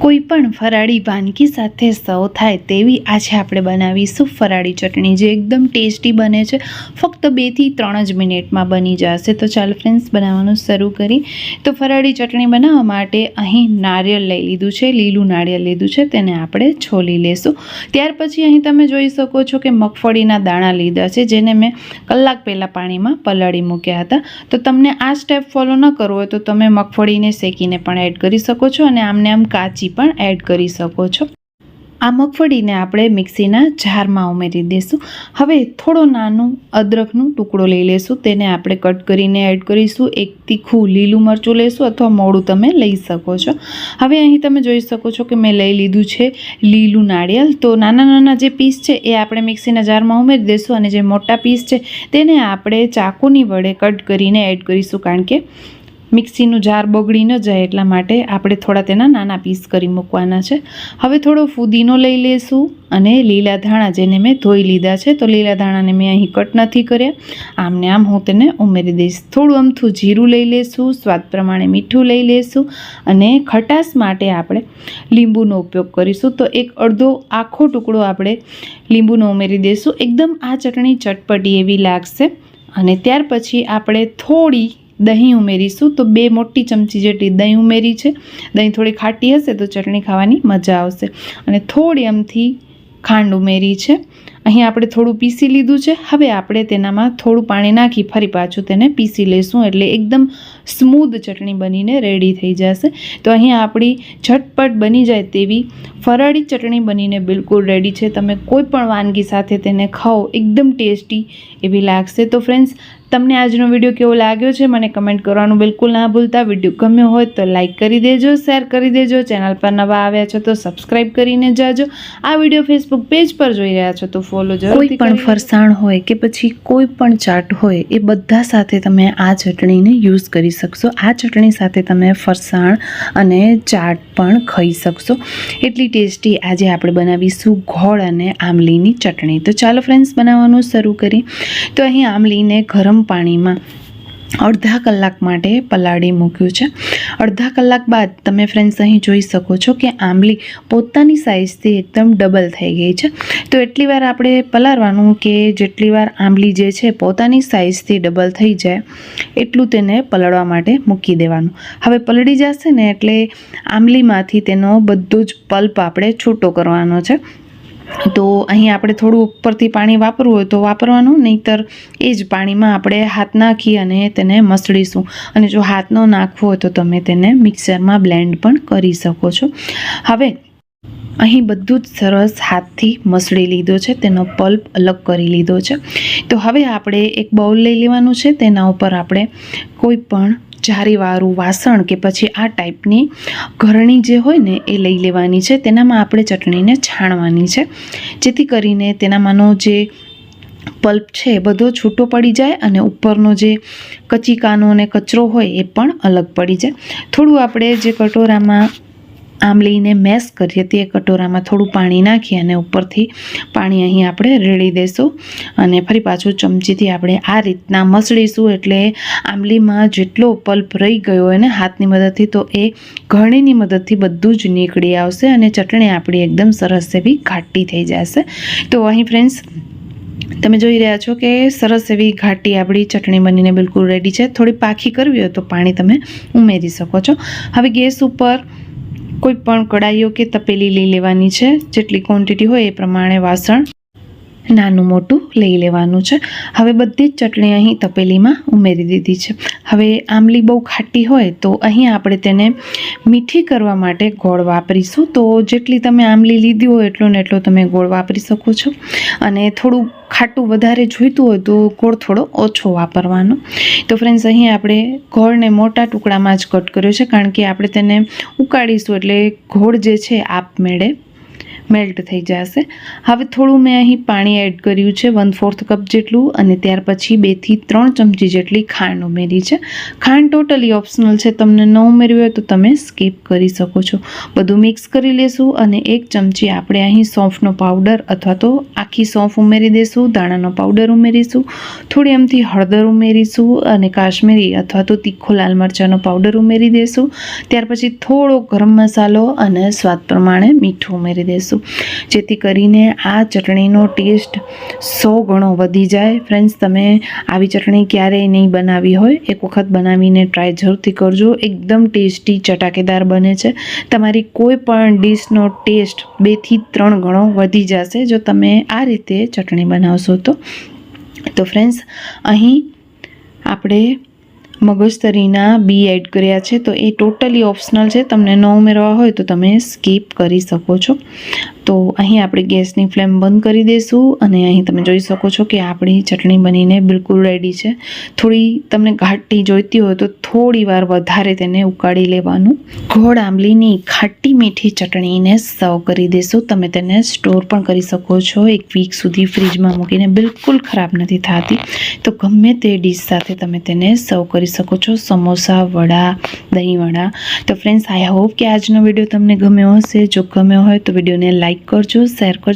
કોઈ પણ ફરાળી વાનગી સાથે સર્વ થાય તેવી આજે આપણે બનાવીશું ફરાળી ચટણી, જે એકદમ ટેસ્ટી બને છે. ફક્ત બેથી ત્રણ જ મિનિટમાં બની જશે. તો ચાલો ફ્રેન્ડ્સ, બનાવવાનું શરૂ કરી. તો ફરાળી ચટણી બનાવવા માટે અહીં નારિયેળ લઈ લીધું છે, લીલું નારિયેળ લીધું છે, તેને આપણે છોલી લેશું. ત્યાર પછી અહીં તમે જોઈ શકો છો કે મગફળીના દાણા લીધા છે, જેને મેં કલાક પહેલાં પાણીમાં પલાળી મૂક્યા હતા. તો તમને આ સ્ટેપ ફોલો ન કરવો હોય તો તમે મગફળીને શેકીને પણ એડ કરી શકો છો અને આમને આમ કાચી પણ એડ કરી શકો છો. આ મગફળીને આપણે મિક્સીના જારમાં ઉમેરી દઈશું હવે થોડો નાનું અદરકનું ટુકડો લઈ લેશું. તેને આપણે કટ કરીને એડ કરીશું. એક તીખું લીલું મરચું લેશું અથવા મોડું તમે લઈ શકો છો. હવે અહીં તમે જોઈ શકો છો કે મેં લઈ લીધું છે લીલું નાળિયેર. તો નાના નાના જે પીસ છે એ આપણે મિક્સીના જારમાં ઉમેરી દઈશું અને જે મોટા પીસ છે તેને આપણે ચાકુની વડે કટ કરીને એડ કરીશું. કારણ કે મિક્સીનું જાર બગડી ન જાય એટલા માટે આપણે થોડા તેના નાના પીસ કરી મૂકવાના છે. હવે થોડો ફુદીનો લઈ લેશું અને લીલા ધાણા જેને મેં ધોઈ લીધા છે, તો લીલા ધાણાને મેં અહીં કટ નથી કર્યા. આમને આમ હું તેને ઉમેરી દઈશ. થોડું અમથું જીરું લઈ લેશું, સ્વાદ પ્રમાણે મીઠું લઈ લેશું અને ખટાશ માટે આપણે લીંબુનો ઉપયોગ કરીશું. તો એક અડધો આખો ટુકડો આપણે લીંબુનો ઉમેરી દઈશું. એકદમ આ ચટણી ચટપટી એવી લાગશે. અને ત્યાર પછી આપણે થોડી દહીં ઉમેરીશું. તો બે મોટી ચમચી જેટલી દહીં ઉમેરી છે. દહીં થોડી ખાટી હશે તો ચટણી ખાવાની મજા આવશે. અને થોડી એમથી ખાંડ ઉમેરી છે. અહીં આપણે થોડું પીસી લીધું છે. હવે આપણે તેનામાં થોડું પાણી નાખી ફરી પાછું તેને પીસી લઈશું એટલે એકદમ સ્મૂધ ચટણી બનીને રેડી થઈ જશે. તો અહીં આપણી ઝટપટ બની જાય તેવી ફરાળી ચટણી બનીને બિલકુલ રેડી છે. તમે કોઈ પણ વાનગી સાથે તેને ખાઓ, એકદમ ટેસ્ટી એવી લાગશે. તો ફ્રેન્ડ્સ તમને આજનો વીડિયો કેવો લાગ્યો છે મને કમેન્ટ કરવાનું બિલકુલ ના ભૂલતા. વીડિયો ગમ્યો હોય તો લાઇક કરી દેજો શેર કરી દેજો ચેનલ પર નવા આવ્યા છો તો સબસ્ક્રાઇબ કરીને જાજો. આ વીડિયો ફેસબુક પેજ પર જોઈ રહ્યા છો તો ફોલો જરૂર કોઈ પણ ફરસાણ હોય કે પછી કોઈ પણ ચાટ હોય એ બધા સાથે તમે આ ચટણીને યુઝ કરી શકશો. આ ચટણી સાથે તમે ફરસાણ અને ચાટ પણ ખાઈ શકશો. એટલી ટેસ્ટી આજે આપણે બનાવીશું ગોળ અને આમલીની ચટણી. તો ચાલો ફ્રેન્ડ્સ બનાવવાનું શરૂ કરી તો અહીં આમલીને ગરમ પાણીમાં અડધા કલાક માટે પલાળી મૂક્યું છે. અડધા કલાક બાદ તમે ફ્રેન્ડ્સ અહીં જોઈ શકો છો કે આંબલી પોતાની સાઇઝથી એકદમ ડબલ થઈ ગઈ છે. તો એટલી વાર આપણે પલાળવાનું કે જેટલી વાર આંબલી જે છે પોતાની સાઇઝથી ડબલ થઈ જાય, એટલું તેને પલળવા માટે મૂકી દેવાનું. હવે પલળી જશે ને એટલે આંબલીમાંથી તેનો બધો જ પલ્પ આપણે છૂટો કરવાનો છે. તો અહીં આપણે થોડું ઉપરથી પાણી વાપરવું હોય તો વાપરવાનું, નહીંતર એ જ પાણીમાં આપણે હાથ નાખી અને તેને મસળીશું. અને જો હાથ ન નાખવો હોય તો તમે તેને મિક્સરમાં બ્લેન્ડ પણ કરી શકો છો. હવે અહીં બધું જ સરસ હાથથી મસળી લીધો છે, તેનો પલ્પ અલગ કરી લીધો છે. તો હવે આપણે એક બાઉલ લઈ લેવાનું છે, તેના ઉપર આપણે કોઈ પણ જારીવાળું વાસણ કે પછી આ ટાઈપની ઘરણી જે હોય ને એ લઈ લેવાની છે. તેનામાં આપણે ચટણીને છાણવાની છે. જેથી કરીને તેનામાંનો જે પલ્પ છે બધો છૂટો પડી જાય અને ઉપરનો જે કચીકાનો અને કચરો હોય એ પણ અલગ પડી જાય. થોડું આપણે જે કટોરામાં આમલીને મેશ કરીએ તે કટોરામાં થોડું પાણી નાખી અને ઉપરથી પાણી અહીં આપણે રેડી દઈશું અને ફરી પાછું ચમચીથી આપણે આ રીતના મસળીશું એટલે આંબલીમાં જેટલો પલ્પ રહી ગયો એને હાથની મદદથી તો એ ઘણીની મદદથી બધું જ નીકળી આવશે અને ચટણી આપણી એકદમ સરસ એવી ઘાટી થઈ જશે. તો અહીં ફ્રેન્ડ્સ તમે જોઈ રહ્યા છો કે સરસ એવી ઘાટી આપણી ચટણી બનીને બિલકુલ રેડી છે. થોડી પાખી કરવી હોય તો પાણી તમે ઉમેરી શકો છો. હવે ગેસ ઉપર કોઈ પણ કડાઈઓ કે તપેલી લઈ લેવાની છે. જેટલી ક્વોન્ટિટી હોય એ પ્રમાણે વાસણ નાનું મોટું લઈ લેવાનું છે. હવે બધી જ ચટણી અહીં તપેલીમાં ઉમેરી દીધી છે. હવે આંબલી બહુ ખાટી હોય તો અહીં આપણે તેને મીઠી કરવા માટે ગોળ વાપરીશું. તો જેટલી તમે આંબલી લીધી હોય એટલો ને એટલો તમે ગોળ વાપરી શકો છો. અને થોડું ખાટું વધારે જોઈતું હોય તો ગોળ થોડો ઓછો વાપરવાનો. તો ફ્રેન્ડ્સ અહીં આપણે ગોળને મોટા ટુકડામાં જ કટ કર્યો છે, કારણ કે આપણે તેને ઉકાળીશું એટલે ગોળ જે છે આપમેળે મેલ્ટ થઈ જશે. હવે થોડું મેં અહીં પાણી એડ કર્યું છે વન ફોર્થ કપ જેટલું, અને ત્યાર પછી બેથી ત્રણ ચમચી જેટલી ખાંડ ઉમેરી છે. ખાંડ ટોટલી ઓપ્શનલ છે, તમને ન ઉમેરવી હોય તો તમે સ્કીપ કરી શકો છો. બધું મિક્સ કરી લેશું, અને એક ચમચી આપણે અહીં સોંફનો પાવડર અથવા તો આખી સોંફ ઉમેરી દઈશું દાણાનો પાવડર ઉમેરીશું, થોડી એમથી હળદર ઉમેરીશું, અને કાશ્મીરી અથવા તો તીખો લાલ મરચાંનો પાવડર ઉમેરી દઈશું ત્યાર પછી થોડો ગરમ મસાલો અને સ્વાદ પ્રમાણે મીઠું ઉમેરી દઈશું જેથી કરીને આ ચટણીનો ટેસ્ટ સો ગણો વધી જાય. ફ્રેન્ડ્સ તમે આવી ચટણી ક્યારેય નહીં બનાવી હોય. એક વખત બનાવીને ટ્રાય જરૂરથી કરજો. એકદમ ટેસ્ટી ચટાકેદાર બને છે. તમારી કોઈ પણ ડીશનો ટેસ્ટ બેથી ત્રણ ગણો વધી જશે જો તમે આ રીતે ચટણી બનાવશો તો. તો ફ્રેન્ડ્સ અહીં આપણે મગજતરીના બી એડ કર્યા છે, તો એ ટોટલી ઓપ્શનલ છે. તમને ન ઉમેરવા હોય તો તમે સ્કીપ કરી શકો છો. તો અહીં આપણે ગેસની ફ્લેમ બંધ કરી દઈશું અને અહીં તમે જોઈ શકો છો કે આપણી ચટણી બનીને બિલકુલ રેડી છે. થોડી તમને ઘાટી જોઈતી હોય તો થોડી વાર વધારે તેને ઉકાળી લેવાનું. ઘોળ આંબલીની ખાટી મીઠી ચટણીને સર્વ કરી દઈશું. તમે તેને સ્ટોર પણ કરી શકો છો. એક વીક સુધી ફ્રીજમાં મૂકીને બિલકુલ ખરાબ નથી થતી. તો ગમે તે ડીશ સાથે તમે તેને સર્વ કરી શકો છો. સમોસા, વડા દહીં વડા તો ફ્રેન્ડ્સ આઈ હોપ કે આજનો વીડિયો તમને ગમ્યો હશે. જો ગમ્યો હોય તો વિડીયોને લાઈક કરજો શેર કરજો.